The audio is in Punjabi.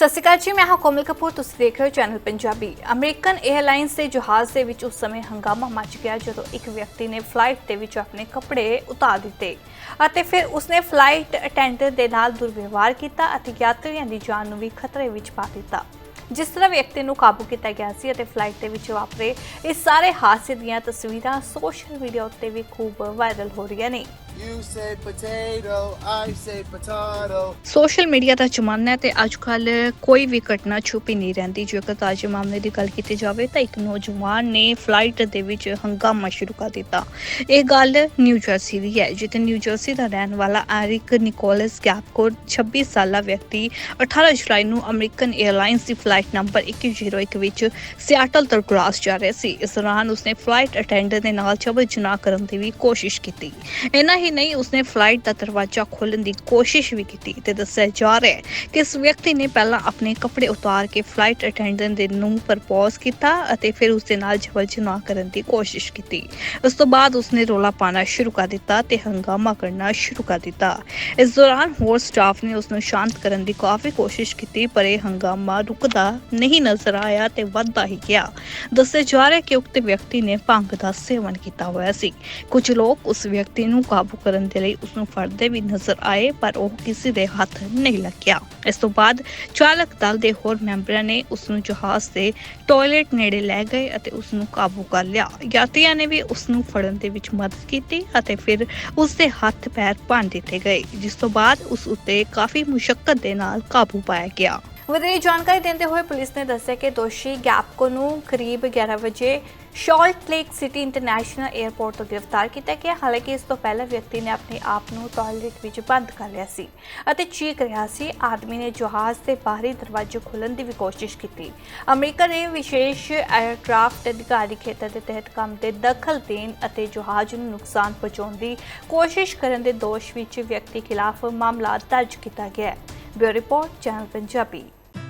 ਸਤਿ ਸ਼੍ਰੀ ਅਕਾਲ ਜੀ, ਮੈਂ ਹਾਂ ਕੋਮਲ ਕਪੂਰ, ਤੁਸੀਂ ਦੇਖ ਰਹੇ ਹੋ ਚੈਨਲ ਪੰਜਾਬੀ। ਅਮਰੀਕਨ 에ਅਰਲਾਈਨਸ ਦੇ ਜਹਾਜ਼ ਦੇ ਵਿੱਚ ਉਸ ਸਮੇਂ ਹੰਗਾਮਾ ਮਚ ਗਿਆ ਜਦੋਂ ਇੱਕ ਵਿਅਕਤੀ ਨੇ ਫਲਾਈਟ ਦੇ ਵਿੱਚ ਆਪਣੇ ਕੱਪੜੇ ਉਤਾਰ ਦਿੱਤੇ ਅਤੇ ਫਿਰ ਉਸਨੇ ਫਲਾਈਟ ਅਟੈਂਡੈਂਟ ਦੇ ਨਾਲ ਦੁਰਵਿਵਹਾਰ ਕੀਤਾ ਅਤੇ ਯਾਤਰੀਆਂ ਦੀ ਜਾਨ ਨੂੰ ਵੀ ਖਤਰੇ ਵਿੱਚ ਪਾ ਦਿੱਤਾ। ਜਿਸ ਤਰ੍ਹਾਂ ਵਿਅਕਤੀ ਨੂੰ ਕਾਬੂ ਕੀਤਾ ਗਿਆ ਸੀ ਅਤੇ ਫਲਾਈਟ ਦੇ ਵਿੱਚ ਵਾਪਰੇ ਇਸ ਸਾਰੇ ਹਾਦਸੇ ਦੀਆਂ ਤਸਵੀਰਾਂ ਸੋਸ਼ਲ ਮੀਡੀਆ ਉੱਤੇ ਵੀ ਖੂਬ ਵਾਇਰਲ ਹੋ ਰਹੀਆਂ ਨੇ। You say ਸੋਸ਼ਲ ਮੀਡੀਆ ਦਾ ਜ਼ਮਾਨਾ ਹੈ ਤੇ ਅੱਜ ਕੱਲ ਕੋਈ ਵੀ ਘਟਨਾ ਛੁਪੀ ਨਹੀਂ ਰਹਿੰਦੀ। ਜੇਕਰ ਤਾਜ਼ੇ ਮਾਮਲੇ ਦੀ ਗੱਲ ਕੀਤੀ ਜਾਵੇ ਤਾਂ ਇੱਕ ਨੌਜਵਾਨ ਨੇ ਫਲਾਈਟ ਦੇ ਵਿੱਚ ਹੰਗਾਮਾ ਸ਼ੁਰੂ ਕਰ ਦਿੱਤਾ। ਇਹ ਗੱਲ ਨਿਊ ਜਰਸੀ ਦੀ ਹੈ, ਜਿੱਥੇ ਨਿਊ ਜਰਸੀ ਦਾ ਰਹਿਣ ਵਾਲਾ ਐਰਿਕ ਨਿਕੋਲਸ ਗੈਪਕੋਟ 26 ਸਾਲਾ ਵਿਅਕਤੀ 18 ਜੁਲਾਈ ਨੂੰ ਅਮਰੀਕਨ 에ਅਰਲਾਈਨਸ ਦੀ ਫਲਾਈਟ ਨੰਬਰ 2101 ਵਿੱਚ ਸਿਆਟਲ ਤੋਂ ਗ੍ਰਾਸ ਜਾ ਰਿਹਾ ਸੀ। ਇਸ ਦੌਰਾਨ ਉਸਨੇ ਫਲਾਈਟ ਅਟੈਂਡਰ ਦੇ ਨਾਲ ਜਬਰ ਜਨਾ ਕਰਨ ਦੀ ਵੀ ਕੋਸ਼ਿਸ਼ ਕੀਤੀ। ਇਹਨਾਂ ਹੀ ਨਹੀਂ, ਉਸਨੇ ਫਲਾਈਟ ਦਾ ਦਰਵਾਜ਼ਾ ਖੋਲਣ ਦੀ ਕੋਸ਼ਿਸ਼ ਵੀ ਕੀਤੀ ਤੇ ਦੱਸਿਆ ਜਾ ਰਿਹਾ ਹੈ ਕਿ ਇਸ ਵਿਅਕਤੀ ਨੇ ਪਹਿਲਾਂ ਆਪਣੇ ਕੱਪੜੇ ਉਤਾਰ ਕੇ ਫਲਾਈਟ ਅਟੈਂਡੈਂਟ ਦੇ ਨੂੰ ਪ੍ਰਪੋਜ਼ ਕੀਤਾ ਅਤੇ ਫਿਰ ਉਸ ਦੇ ਨਾਲ ਝਗੜਾ ਜਨਾ ਕਰਨ ਦੀ ਕੋਸ਼ਿਸ਼ ਕੀਤੀ। ਉਸ ਤੋਂ ਬਾਅਦ ਉਸਨੇ ਰੋਲਾ ਪਾਣਾ ਸ਼ੁਰੂ ਕਰ ਦਿੱਤਾ ਤੇ ਹੰਗਾਮਾ ਕਰਨਾ ਸ਼ੁਰੂ ਕਰ ਦਿੱਤਾ। ਇਸ ਦੌਰਾਨ ਹੋਰ ਸਟਾਫ ਨੇ ਉਸ ਨੂੰ ਸ਼ਾਂਤ ਕਰਨ ਦੀ ਕਾਫੀ ਕੋਸ਼ਿਸ਼ ਕੀਤੀ, ਪਰ ਇਹ ਹੰਗਾਮਾ ਰੁਕਦਾ ਨਹੀਂ ਨਜ਼ਰ ਆਇਆ ਤੇ ਵੱਧਦਾ ਹੀ ਗਿਆ। ਦੱਸਿਆ ਜਾ ਰਿਹਾ ਕਿ ਉਕਤ ਵਿਅਕਤੀ ਨੇ ਭੰਗ ਦਾ ਸੇਵਨ ਕੀਤਾ ਹੋਇਆ ਸੀ। ਕੁਝ ਲੋਕ ਉਸ ਵਿਅਕਤੀ ਨੂੰ ਕਾਬੂ ਕਰਨ ਦੇ ਲਈ ਉਸ ਨੂੰ ਫੜਦੇ ਵੀ ਨਜ਼ਰ ਆਏ, ਪਰ ਉਹ ਕਿਸੇ ਦੇ ਹੱਥ ਨਹੀਂ ਲੱਗਿਆ। ਇਸ ਤੋਂ ਬਾਅਦ ਚਾਲਕ ਦਲ ਦੇ ਹੋਰ ਮੈਂਬਰਾਂ ਨੇ ਉਸ ਨੂੰ ਜਹਾਜ਼ ਦੇ ਟਾਇਲਟ ਨੇੜੇ ਲੈ ਗਏ ਅਤੇ ਉਸ ਨੂੰ ਕਾਬੂ ਕਰ ਲਿਆ। ਯਾਤਰੀਆਂ ਨੇ ਵੀ ਉਸ ਨੂੰ ਫੜਨ ਦੇ ਵਿੱਚ ਮਦਦ ਕੀਤੀ ਅਤੇ ਫਿਰ ਉਸ ਦੇ ਹੱਥ ਪੈਰ ਭੰਨ ਦਿੱਤੇ ਗਏ, ਜਿਸ ਤੋਂ ਬਾਅਦ ਉਸ ਉੱਤੇ ਕਾਫੀ ਮੁਸ਼ਕਲ ਦੇ ਨਾਲ ਕਾਬੂ ਪਾਇਆ ਗਿਆ। ਵਧੇਰੇ ਜਾਣਕਾਰੀ ਦਿੰਦੇ ਹੋਏ ਪੁਲਿਸ ਨੇ ਦੱਸਿਆ ਕਿ ਦੋਸ਼ੀ ਗੈਪਕੋ ਨੂੰ ਕਰੀਬ 11 ਵਜੇ Salt Lake City International airport ਤੋਂ ਗ੍ਰਿਫਤਾਰ ਕੀਤਾ ਗਿਆ। ਹਾਲਾਂਕਿ ਇਸ ਤੋਂ ਪਹਿਲਾਂ ਵਿਅਕਤੀ ਨੇ ਆਪਣੇ ਆਪ ਨੂੰ ਟਾਇਲਟ ਵਿੱਚ ਬੰਦ ਕਰ ਲਿਆ ਸੀ ਅਤੇ ਚੀਕ ਰਿਹਾ ਸੀ। ਆਦਮੀ ਨੇ ਜਹਾਜ਼ ਦੇ ਬਾਹਰੀ ਦਰਵਾਜ਼ੇ ਖੋਲ੍ਹਣ ਦੀ ਵੀ ਕੋਸ਼ਿਸ਼ ਕੀਤੀ। ਅਮਰੀਕਾ ਦੇ ਵਿਸ਼ੇਸ਼ 에ਅਰਕ੍ਰਾਫਟ ਅਧਿਕਾਰੀ ਖੇਤਰ ਦੇ ਤਹਿਤ ਕੰਮ ਤੇ ਦਖਲ ਦੇਣ ਅਤੇ ਜਹਾਜ਼ ਨੂੰ ਨੁਕਸਾਨ ਪਹੁੰਚਾਉਣ ਦੀ ਕੋਸ਼ਿਸ਼ ਕਰਨ ਦੇ ਦੋਸ਼ ਵਿੱਚ ਵਿਅਕਤੀ ਖਿਲਾਫ ਮਾਮਲਾ ਦਰਜ ਕੀਤਾ ਗਿਆ ਹੈ। Bureau report, channel Punjabi.